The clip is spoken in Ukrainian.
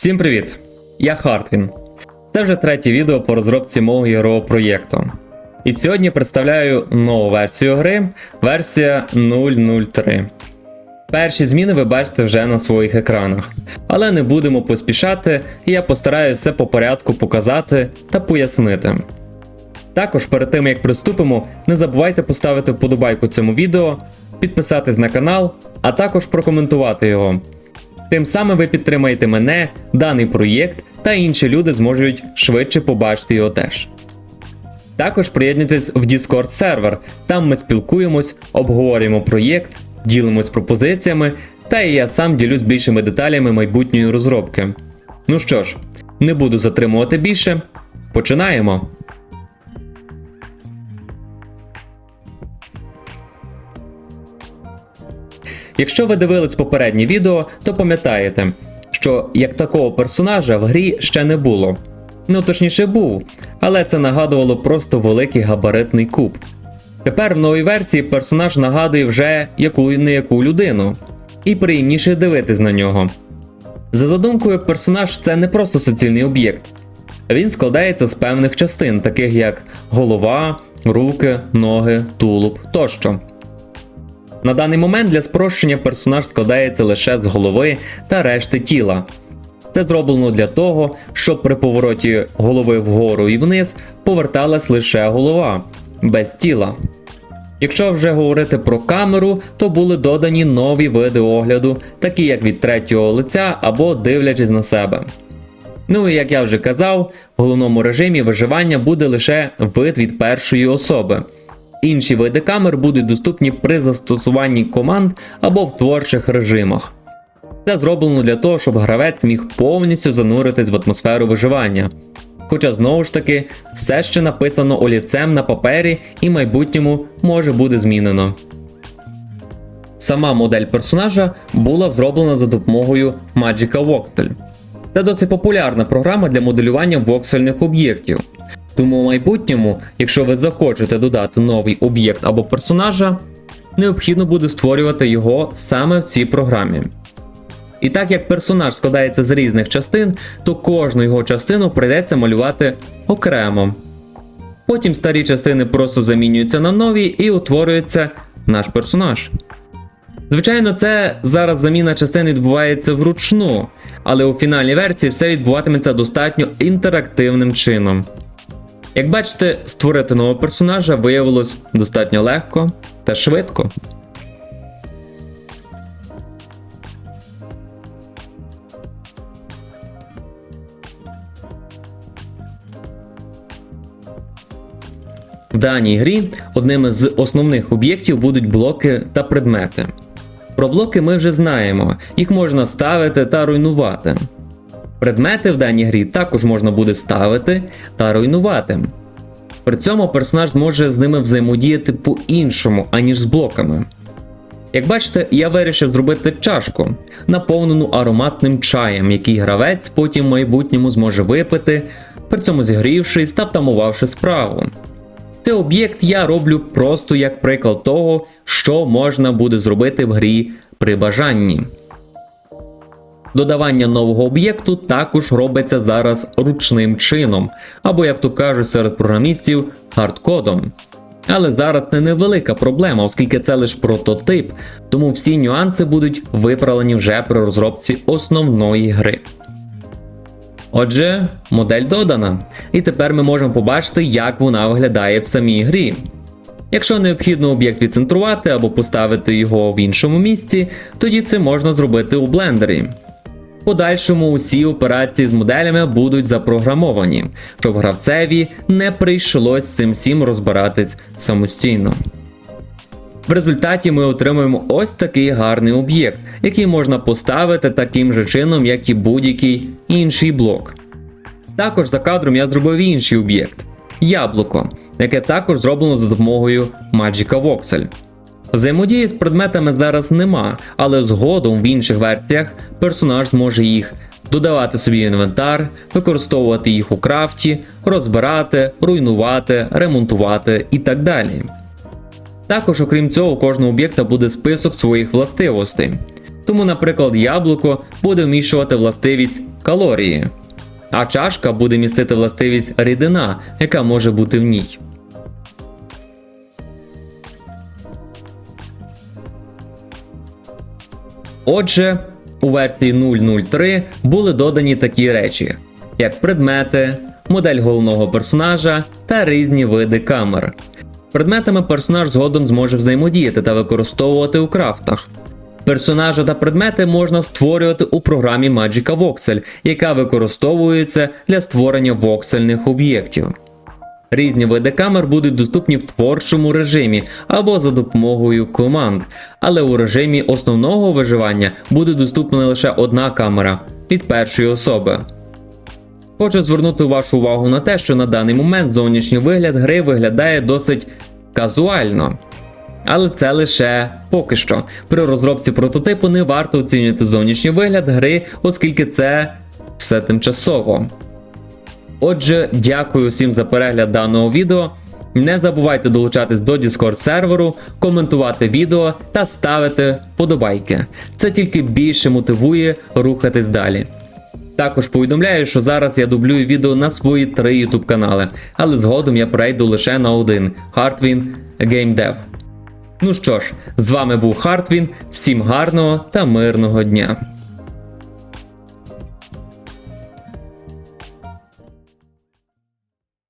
Всім привіт! Я Хартвін. Це вже третє відео по розробці мого ігрового проєкту. І сьогодні представляю нову версію гри, версія 003. Перші зміни ви бачите вже на своїх екранах. Але не будемо поспішати, і я постараюся все по порядку показати та пояснити. Також перед тим як приступимо, не забувайте поставити вподобайку цьому відео, підписатись на канал, а також прокоментувати його. Тим самим ви підтримаєте мене, даний проєкт, та інші люди зможуть швидше побачити його теж. Також приєднуйтесь в Discord сервер, там ми спілкуємось, обговорюємо проєкт, ділимось пропозиціями, та і я сам ділюсь більшими деталями майбутньої розробки. Ну що ж, не буду затримувати більше. Починаємо! Якщо ви дивились попереднє відео, то пам'ятаєте, що як такого персонажа в грі ще не було. Ну точніше був, але це нагадувало просто великий габаритний куб. Тепер в новій версії персонаж нагадує вже яку не яку людину, і приємніше дивитись на нього. За задумкою, персонаж це не просто суцільний об'єкт. Він складається з певних частин, таких як голова, руки, ноги, тулуб тощо. На даний момент для спрощення персонаж складається лише з голови та решти тіла. Це зроблено для того, щоб при повороті голови вгору і вниз поверталась лише голова, без тіла. Якщо вже говорити про камеру, то були додані нові види огляду, такі як від третього лиця або дивлячись на себе. Ну і як я вже казав, в головному режимі виживання буде лише вид від першої особи. Інші види камер будуть доступні при застосуванні команд або в творчих режимах. Це зроблено для того, щоб гравець міг повністю зануритись в атмосферу виживання. Хоча знову ж таки все ще написано олівцем на папері і в майбутньому може бути змінено. Сама модель персонажа була зроблена за допомогою Magica Voxel. Це досить популярна програма для моделювання воксельних об'єктів. Тому в майбутньому, якщо ви захочете додати новий об'єкт або персонажа, необхідно буде створювати його саме в цій програмі. І так як персонаж складається з різних частин, то кожну його частину прийдеться малювати окремо. Потім старі частини просто замінюються на нові і утворюється наш персонаж. Звичайно, це зараз заміна частин відбувається вручну, але у фінальній версії все відбуватиметься достатньо інтерактивним чином. Як бачите, створити нового персонажа виявилось достатньо легко та швидко. В даній грі одним з основних об'єктів будуть блоки та предмети. Про блоки ми вже знаємо, їх можна ставити та руйнувати. Предмети в даній грі також можна буде ставити та руйнувати. При цьому персонаж зможе з ними взаємодіяти по-іншому, аніж з блоками. Як бачите, я вирішив зробити чашку, наповнену ароматним чаєм, який гравець потім в майбутньому зможе випити, при цьому зігрівшись та втамувавши справу. Цей об'єкт я роблю просто як приклад того, що можна буде зробити в грі при бажанні. Додавання нового об'єкту також робиться зараз ручним чином, або, як то кажуть серед програмістів, хардкодом. Але зараз це невелика проблема, оскільки це лише прототип, тому всі нюанси будуть виправлені вже при розробці основної гри. Отже, модель додана, і тепер ми можемо побачити, як вона виглядає в самій грі. Якщо необхідно об'єкт відцентрувати або поставити його в іншому місці, тоді це можна зробити у блендері. Подальшому усі операції з моделями будуть запрограмовані, щоб гравцеві не прийшлось цим всім розбиратись самостійно. В результаті ми отримуємо ось такий гарний об'єкт, який можна поставити таким же чином, як і будь-який інший блок. Також за кадром я зробив інший об'єкт яблуко, яке також зроблено за допомогою Magica Voxel. Взаємодії з предметами зараз нема, але згодом в інших версіях персонаж зможе їх додавати собі інвентар, використовувати їх у крафті, розбирати, руйнувати, ремонтувати і так далі. Також, окрім цього, у кожного об'єкта буде список своїх властивостей. Тому, наприклад, яблуко буде вміщувати властивість калорії. А чашка буде містити властивість рідина, яка може бути в ній. Отже, у версії 003 були додані такі речі, як предмети, модель головного персонажа та різні види камер. Предметами персонаж згодом зможе взаємодіяти та використовувати у крафтах. Персонажа та предмети можна створювати у програмі Magica Voxel, яка використовується для створення воксельних об'єктів. Різні види камер будуть доступні в творчому режимі або за допомогою команд, але у режимі основного виживання буде доступна лише одна камера від першої особи. Хочу звернути вашу увагу на те, що на даний момент зовнішній вигляд гри виглядає досить казуально. Але це лише поки що. При розробці прототипу не варто оцінювати зовнішній вигляд гри, оскільки це все тимчасово. Отже, дякую всім за перегляд даного відео. Не забувайте долучатись до Discord серверу, коментувати відео та ставити подобайки. Це тільки більше мотивує рухатись далі. Також повідомляю, що зараз я дублюю відео на свої три YouTube канали, але згодом я перейду лише на один Hardwin Game Dev. Ну що ж, з вами був Хартвін. Всім гарного та мирного дня.